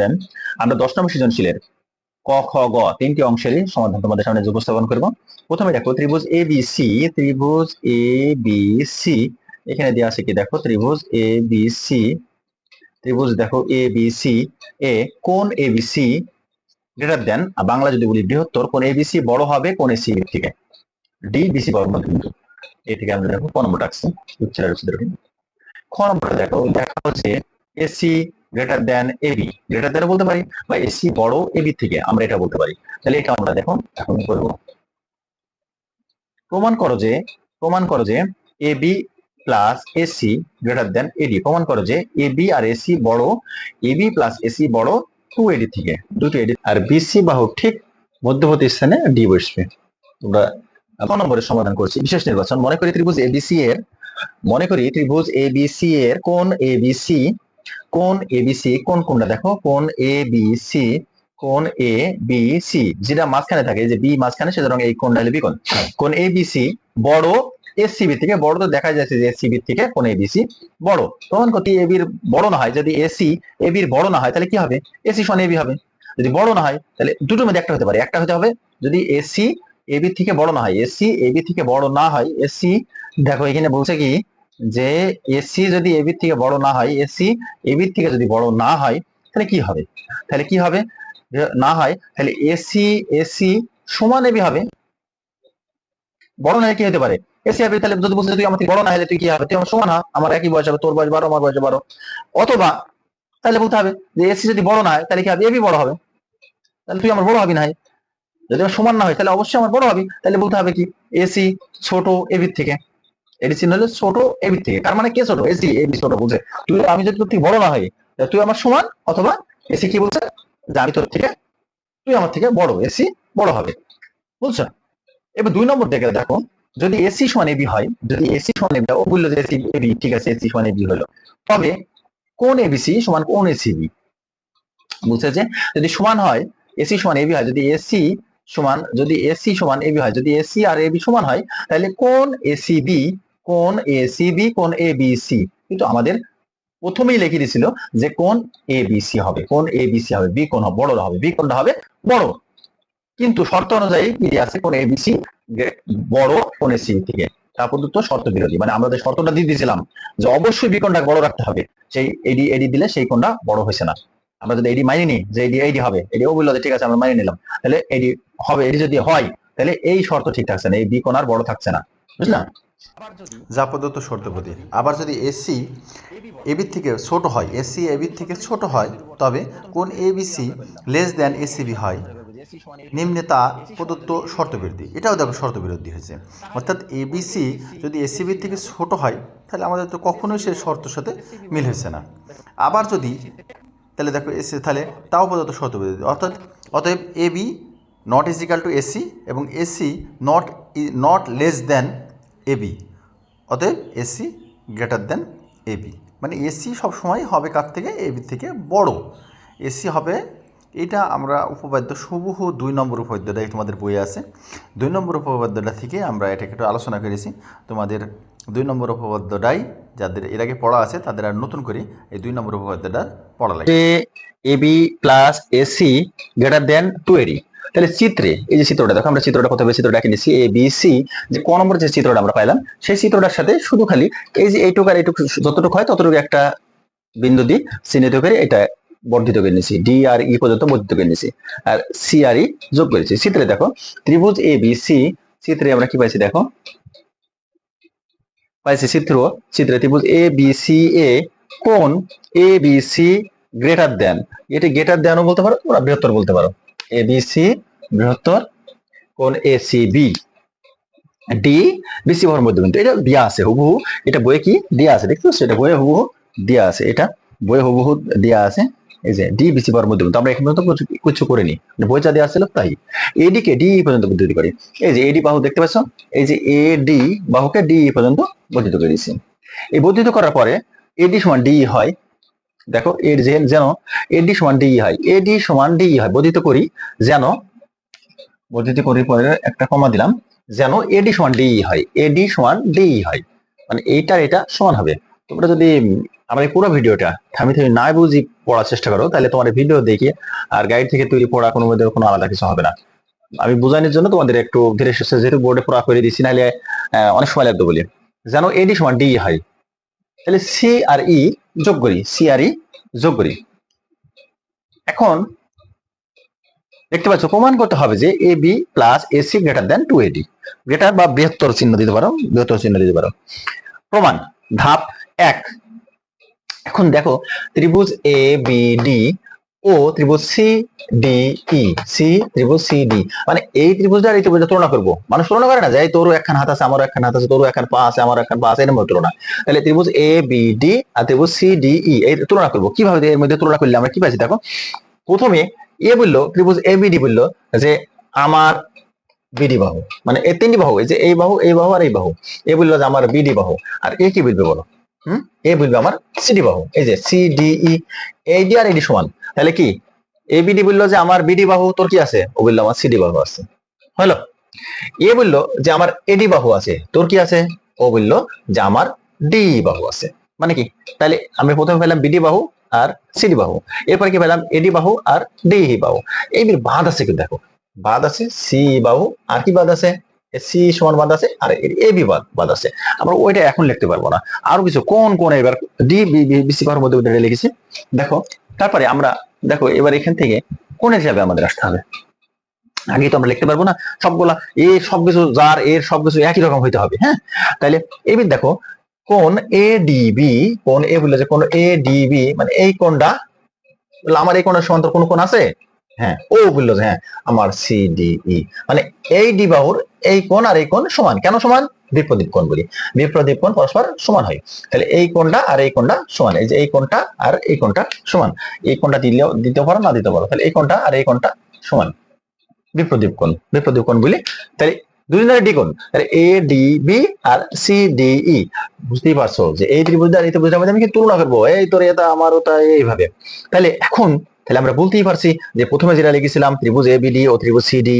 দেন আমরা দশ নম্বর সৃজনশীলের ক, খ, গ তিনটি অংশেরই সমাধান তোমাদের সামনে উপস্থাপন করব। প্রথমে দেখো ত্রিভুজ এ বি সি ত্রিভুজ এ বি সি এখানে দেওয়া আছে কি? দেখো ত্রিভুজ এ বি সি ত্রিভুজ দেখো এ বি সি এ কোন A B C greater than Bangla যদি বলি বৃহত্তর, কোন এ বি সি বড় হবে, কোন এ সি থেকে? ডি বি সি বড় কিন্তু এ থেকে আমরা দেখো ক নম্বর ডাকছি উচ্চারণ খ নম্বরে দেখো, দেখা হচ্ছে AC greater than AB greater than বলতে পারি বা এসি বড় এবি থেকে আমরা এটা বলতে পারি। তাহলে এটা আমরা দেখুন, এখন করব। প্রমাণ করো যে, প্রমাণ করো যে AB plus AC greater than AD প্রমাণ করো যে এবি আর এসি বড় এবি প্লাস এসি বড় টু এডি থেকে, দুটো এডি আর বিসি বাহু ঠিক মধ্যবর্তী স্থানে ডি বসবে। তোমরা ক নম্বরের সমাধান করছি, বিশেষ নির্বাচন। মনে করি ত্রিভুজ এবিসি এর, মনে করি ত্রিভুজ এবিসি এর কোন এবিসি কোন এ এবিসি কোন কোনটা? দেখো, কোন এ বি সি কোন এ বি সি যেটা মাঝখানে থাকে যে বি মাঝখানে, সুতরাং এই কোনটা হলো বি কোন? এ বি সি বড় এসসিবি থেকে, বড় তো দেখা যাচ্ছে যে এসসিবি থেকে কোন এ এবিসি বড়। প্রমাণ করতে এবির বড় না হয়, যদি এসি এবির বড় না হয়, তাহলে কি হবে? এসি সমান এবি হবে। যদি বড় না হয়, তাহলে দুটোর মধ্যে একটা হতে পারে। একটা হতে হবে, যদি এসি এবি থেকে বড় না হয় এসি এবি থেকে বড় না হয় এসি দেখো এখানে বলছে কি যে এসি যদি এবির থেকে বড় না হয় এসি এবির থেকে যদি বড় না হয়, তাহলে কি হবে? তাহলে কি হবে? না হয়, তাহলে এসি এসি সমান এবি হবে। বড় না কি হতে পারে? এসি এবি তাহলে যদি বলছে তুই আমার বড় না হলে তুই কি হবে? তুই আমার সমান আমার একই বয়স হবে, তোর বয়স বারো, আমার বয়স বারো। অথবা তাহলে বলতে হবে যে এসি যদি বড় না হয়, তাহলে কি হবে? এবি বড় হবে। তাহলে তুই আমার বড় হবি না হয় যদি আমার সমান না হয়, তাহলে অবশ্যই আমার বড় হবি। তাহলে বলতে হবে কি? এসি ছোট এবির থেকে। এডি চিহ্ন হলো ছোট এবি থেকে তার মানে কে ছোট এসি এবি ছোট বুঝে তুই আমি যদি তোর থেকে বড় না হই তুই আমার সমান অথবা এসি কি বলছে যে আমি তোর থেকে তুই আমার থেকে বড় এসি বড় হবে বুঝছ এবার দুই নম্বর দেখে দেখো যদি এসি সমান এবি হয় যদি এসি সমান এবি ও বলল যে এসি এবি ঠিক আছে এসি সমান এবি হলো তবে কোন এবিসি সমান কোন এসিবি বুঝছে যে যদি সমান হয় এসি সমান এবি হয় যদি এসি সমান যদি এসি সমান এবি হয় যদি এসি আর এবি সমান হয় তাহলে কোন এসিবি কোন এসিবি কোন এবিসি কিন্তু আমাদের প্রথমেই লিখে দিয়েছিল যে কোন এবিসি হবে। কোন এবিসি হবে বি কোন বড় হবে বি কোনটা হবে বড়। কিন্তু শর্ত অনুযায়ী কি আছে? কোন এবিসি বড় কোন এসি থেকে। তা পর্যন্ত শর্ত বিরোধী। মানে আমরা যে শর্তটা দিয়ে দিয়েছিলাম যে অবশ্যই বি কোনটা বড় রাখতে হবে, সেই এডি এডি দিলে সেই কোনটা বড় হয়েছে না। আমরা যদি এডি মানি নিই যে এডি এডি হবে এডি ও বলল ঠিক আছে, আমরা মানি নিলাম। তাহলে এডি হবে এডি যদি হয়, তাহলে এই শর্ত ঠিক থাকছে না, এই বি কোন আর বড় থাকছে না। বুঝলাম যা প্রদত্ত শর্তপতি আবার যদি এসি এবির থেকে ছোট হয় এসি এবির থেকে ছোট হয়, তবে কোন এবিসি লেস দেন এসিবি হয়? নিম্নে তা প্রদত্ত শর্তবিরোধী এটাও দেখো শর্তবিরোধী হয়েছে। অর্থাৎ এবিসি যদি এসিবির থেকে ছোট হয়, তাহলে আমাদের তো কখনোই সে শর্তের সাথে মিল হয়েছে না। আবার যদি তাহলে দেখো এসি তাহলে তাও প্রদত্ত শর্তবিরোধী অর্থাৎ অতএব AB not equal to AC এবং AC not not less than AB অতএব এসি গ্রেটার দেন এবি মানে এসি সবসময় হবে কার থেকে? এবি থেকে বড়। এসি হবে এটা আমরা উপপাদ্য হুবহু দুই নম্বর উপপাদ্যটাই তোমাদের বইয়ে আছে। দুই নম্বর উপপাদ্যটা থেকে আমরা এটাকে একটু আলোচনা করেছি। তোমাদের দুই নম্বর উপপাদ্যটাই যাদের এর আগে পড়া আছে, তাদের আর নতুন করে এই দুই নম্বর উপপাদ্যটা পড়া লাগে AB plus AC greater than two AD তাহলে চিত্রে, এই যে চিত্রটা, দেখো আমরা চিত্রটা কোথাও চিত্রটা এঁকে নিচ্ছি এ বি সি যে ক নম্বর যে চিত্রটা আমরা পাইলাম, সেই চিত্রটার সাথে শুধু খালি এই যে এইটুকু আর এইটুকু যতটুকু হয় ততটুকু একটা বিন্দু দিয়ে চিহ্নিত করে এটা বর্ধিত করে নিছি ডি আর ই পর্যন্ত বর্ধিত করে নিছি আর সি আর ই যোগ করেছি চিত্রে দেখো, ত্রিভুজ এ বি সি চিত্রে আমরা কি পাইছি দেখো? পাইছি চিত্র, চিত্রে ত্রিভুজ এ বি সি এ কোন A B C greater than এটি গ্রেটার দেনও বলতে পারো, তোমরা বৃহত্তর বলতে পারো। এ বি সি বৃহত্তর কোন A C B D BC ভর মধ্যবিন্দু এটা দেয়া আছে, হুবহু। এটা বইয়ে কি দেয়া আছে, দেখতে পাচ্ছ? এটা বইয়ে হুবহু দেয়া আছে, এটা বইয়ে হুবহু দেয়া আছে। এই যে ডি বিসি ভর মধ্যবিন্দু আমরা এখন পর্যন্ত কিছু- করিনি। বই যা দেওয়া ছিল তাই। এডি কে ডি পর্যন্ত বর্ধিত করি। এই যে এডি বাহু দেখতে পাচ্ছ? এই যে এ ডি বাহুকে ডি পর্যন্ত বর্ধিত করে দিচ্ছি এই বর্ধিত করার পরে এডি সমান ডি হয়। দেখো এর যেন এডি সমান ডি হয়। এডি সমান ডি হয়। বর্ধিত করি, যেন বর্ধিত করি পরে একটা কমা দিলাম, যেন এডি সমান ডি হয়। এডি সমান ডি হয়। মানে এইটার এটা সমান হবে। তোমরা যদি আমার এই পুরো ভিডিওটা থামি থামি না বুঝি পড়ার চেষ্টা করো, তাহলে তোমার ভিডিও দেখে আর গাইড থেকে তৈরি পড়া কোনো মধ্যে কোনো আলাদা কিছু হবে না। আমি বোঝানোর জন্য তোমাদের একটু ধীরে সুস্থে যেহেতু বোর্ডে পড়া করে দিচ্ছি নাহলে অনেক সময় লাগবে বলি। যেন এডি সমান ডি হয়। তাহলে সি আর ই যোগ করি সি আর ই যোগ করি। এখন দেখতে পাচ্ছ, প্রমাণ করতে হবে যে A B plus A C greater than two AD greater বা বৃহত্তর চিহ্ন দিতে পারো, বৃহত্তর চিহ্ন দিতে পারো। প্রমাণ, ধাপ এক। এখন দেখো, ত্রিভুজ এ বি ডি ও ত্রিভুজ সি ডি ই সি ত্রিভুজ সি ডি মানে এই ত্রিভুজটা আর এই ত্রিভুজটা তুলনা করব। মানুষ তুলনা করে না যে, এই তোরও একখান হাত আছে, আমারও একখান হাত আছে, তোরও একখান পা আছে, আমারও একখান পা আছে, এর মধ্যে তুলনা। তাহলে ত্রিভুজ এ বি ডি আর ত্রিভুজ সি ডি ই এই তুলনা করব। কীভাবে এর মধ্যে তুলনা করলে আমরা কি পাইছি? দেখো, প্রথমে এ বলল, ত্রিভুজ এ বি ডি বলল যে, আমার বিডি বাহু। মানে এই তিনটি বাহু, এই যে এই বাহু এই বাহু আর এই বাহু। এ বলল যে, আমার বিডি বাহু। আর এ কি বলবে বলো? এ বলবে আমার? সিডি বাহু। এই যে সি ডি ই আর এডি সমান। তাহলে কি? এ বিডি বলল যে আমার বিডি বাহু, তোর কি আছে? ও বলল আমার সিডি বাহু আছে। হলো? এ বলল যে আমার এডি বাহু আছে। তোর কি আছে? ও বলল যে আমার ডি বাহু আছে। মানে কি? তাহলে আমি প্রথমে পেলাম বিডি বাহু আর সিডি বাহু। এরপরে কি পেলাম? এডি বাহু আর ডি বাহু। এই বাদ আছে কি দেখো। বাদ আছে সি বাহু। আর কি বাদ আছে? সি সমান বাদ আছে আর এ বি বাদ বাদ আছে। আমরা ওইটা এখন লিখতে পারব না। আরও কিছু, কোন কোন এবার ডি বি বি সি পাওয়ার মধ্যে লিখেছি। দেখো, তারপরে আমরা, দেখো, এবার এখান থেকে কোন হিসাবে আমাদের আসতে হবে? আগে তো আমরা লিখতে পারব না, সবগুলা এ সবকিছু যার, এর সবকিছু একই রকম হইতে হবে হ্যাঁ? তাহলে এবার দেখো, কোন এ ডিবি কোন এ বললে যে কোন এ ডিবি মানে এই কোনটা? আমার এই কোণের সমান্তর কোন কোন আছে? হ্যাঁ ও বলল হ্যাঁ আমার সি ডি ই মানে এই ডি বাহুর এই কোণ আর এই কোণ সমান। কেন সমান? বিপ্রদীপ কোণ বলি। বিপ্রদীপ কোণ পরস্পর সমান হয়। তাহলে এই কোণটা আর এই কোণটা সমান। এই যে এই কোণটা আর এই কোণটা সমান। এই কোণটা দিলেও দিতে পারো, না দিতে পারো। তাহলে এই কোণটা আর এই কোণটা সমান। বিপ্রদীপ কোণ। বিপ্রদীপ কোণ বলি। তাহলে দুজনের ডি কোণ। তাহলে এ ডি বি আর সি ডি ই বুঝতেই পারছ যে এই ত্রিভুজ আর এই ত্রিভুজের মধ্যে আমি কি তুলনা করব? এই তোর এটা আমার ওটা এইভাবে। তাহলে এখন তাহলে আমরা বলতেই পারছি যে প্রথমে যেটা লিখেছিলাম ত্রিভুজ এ বিডি ও ত্রিভুজ সিডি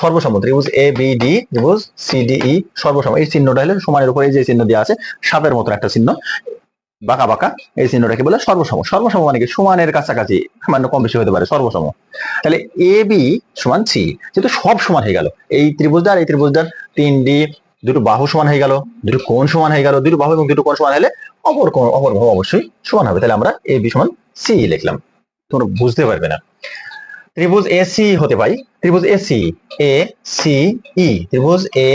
সর্বসম। ত্রিভুজ এ বিডি ত্রিভুজ সিডিই সর্বসম। এই চিহ্নটা হলো সমানের উপরে যে চিহ্ন দেওয়া আছে, সাপের মতো একটা চিহ্ন। বাঁকা বাঁকা। এই চিহ্নটাকে বলে সর্বসম। সর্বসম মানে কি? সমানের কাছাকাছি। সামান্য কম বেশি হতে পারে। সর্বসম। তাহলে এ বি সমান সি যেহেতু সব সমান হয়ে গেল। এই ত্রিভুজদার এই ত্রিভুজদার তিন ডি দুটো বাহু সমান হয়ে গেল। দুটো কোণ সমান হয়ে গেল। দুটো বাহু এবং দুটো কোণ সমান হলে অপর কোণ, অপর বাহু অবশ্যই সমান হবে। তাহলে আমরা এ বি সমান সি লিখলাম। তোমরা বুঝতে পারবে না। ত্রিভুজ এ সি হতে পাই ত্রিভুজ A C A C E ত্রিভুজ এ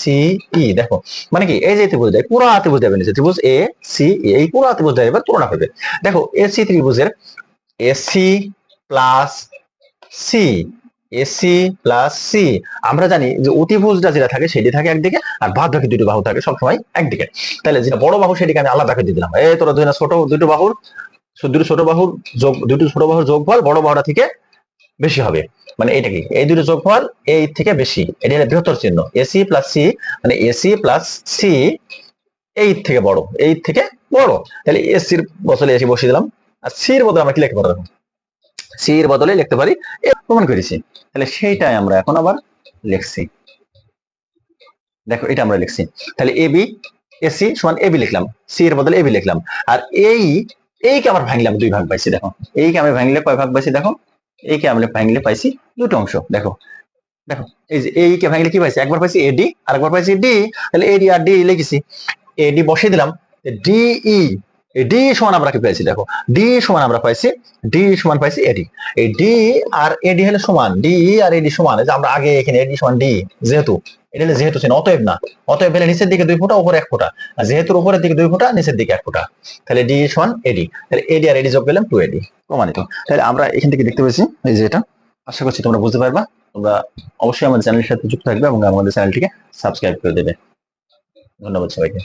সি ই দেখো মানে কি, এই যে ত্রিভুজ দেয় পুরো ত্রিভুজ দেবে নিচে। ত্রিভুজ এ সি ই এই পুরো ত্রিভুজ দেয় এবার তুলনা করবে। দেখো এ সি ত্রিভুজের A C plus C AC plus C আমরা জানি যে অতিভুজটা যেটা থাকে, সেটি থাকে একদিকে, আর বাদ বাকি দুটো বাহু থাকে সবসময় একদিকে। তাহলে যেটা বড় বাহু, সেটিকে আমি আলাদা করে দিলাম। এই তোরা দুই না ছোট দুটো বাহুর দুটো ছোট বাহুর যোগ, দুটো ছোট বাহুর যোগফল বড় বাহুটা থেকে বেশি হবে। মানে এটা কি? এই দুটো যোগফল এই থেকে বেশি। এটা বৃহত্তর চিহ্ন। এসি প্লাস সি মানে এসি প্লাস সি এই থেকে বড়, এই থেকে বড়। তাহলে এসির বদলে এসি বসিয়ে দিলাম। আর সির বদলে আমরা কি লিখতে পারব সির বদলে লিখতে পারি প্রমাণ করেছি। তাহলে সেইটাই আমরা এখন আবার লিখছি। দেখো, এটা আমরা লিখছি। তাহলে এ বি এসি সমান এ বি লিখলাম। সি এর বদলে এ বি লিখলাম। আর এই এইকে আবার ভাঙলাম দুই ভাগ পাইছি, দেখো। এইকে আমি ভাঙলে কয় ভাগ পাইছি, দেখো? এইকে আমরা ভাঙলে পাইছি দুটো অংশ, দেখো। দেখো, এই যে এইকে ভাঙলে কি পাইছি? একবার পাইছি এডি আর একবার পাইছি ডি, তাহলে এডি আর ডি লিখেছি। এডি বসিয়ে দিলাম ডিই ডি সমান আমরা কি পাইছি? দেখো ডি সমান আমরা পাইছি ডি সমান পাইছি এডি এই ডি আর এডি হলে সমান ডি আর এডি সমান আমরা আগে এখানে এডি সমান ডি যেহেতু, এটা যেহেতু চিহ্ন, অতএব না। অতএব হলে নিচের দিকে দুই ফোঁটা, উপরে এক ফোঁটা। আর যেহেতু উপরের দিকে দুই ফোঁটা, নিচের দিকে এক ফোঁটা। তাহলে ডি সমান এডি তাহলে এডি আর এডি যোগ পেলাম টু এডি প্রমাণিত। তাহলে আমরা এখান থেকে দেখতে পেয়েছি, এই যে এটা। আশা করছি তোমরা বুঝতে পারবা। তোমরা অবশ্যই আমাদের চ্যানেলের সাথে যুক্ত থাকবে এবং আমাদের চ্যানেলটিকে সাবস্ক্রাইব করে দেবে। ধন্যবাদ সবাইকে।